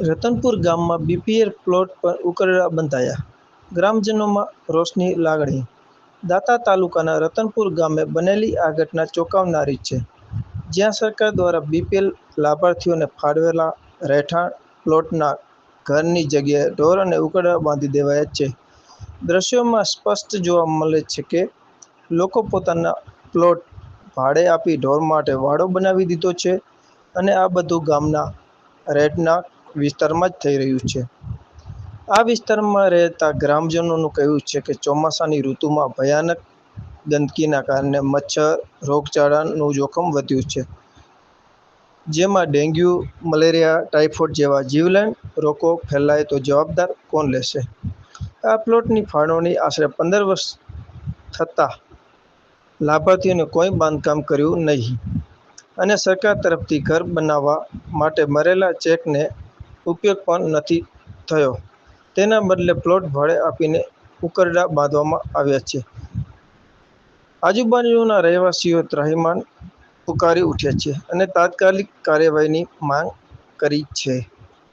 રતનપુર ગામમાં BPL plot પર ઉકરડા બંધાયા. ગ્રામજનોમાં રોષની લાગણી. દાતા તાલુકાના રતનપુર ગામે બનેલી આ ઘટના ચોંકાવનારી છે. જ્યાં સરકાર દ્વારા બીપીએલ લાભાર્થીઓને ફાળવેલા રહેઠાણ પ્લોટના ઘરની જગ્યાએ ઢોર અને ઉકરડા બાંધી દેવાયા છે. દ્રશ્યોમાં સ્પષ્ટ જોવા મળે છે કે, લોકો પોતાના પ્લોટ ભાડે આપી ઢોર માટે વાડો બનાવી દીધો છે અને આ બધું ગામના રહેણાંક વિસ્તારમાં જ થઈ રહ્યું છે. આ વિસ્તારમાં રહેતા ગ્રામજનોનું કહેવું છે કે ચોમાસાની ઋતુમાં ભયાનક ગંદકીના કારણે મચ્છર, રોગચાળાનું જોખમ વધ્યું છે. જેમાં ડેન્ગ્યુ, મલેરિયા, ટાઇફોઇડ જેવા જીવલેણ રોગો ફેલાય તો જવાબદાર કોણ લેશે? આ પ્લોટની ફાળવણી આશરે પંદર વર્ષ થતાં લાભાર્થીઓને કોઈ બાંધકામ કર્યું નહીં અને સરકાર તરફથી ઘર બનાવવા માટે મરેલા ચેકનો ઉપયોગ પણ નથી થયો. તેના બદલે પ્લોટ ભાડે આપીને ઉકરડા બાંધવામાં આવ્યા છે. આજુબાજુના રહેવાસીઓ ત્રાહિમામ પુકારી ઉઠ્યા છે અને તાત્કાલિક કાર્યવાહીની માંગ કરી છે.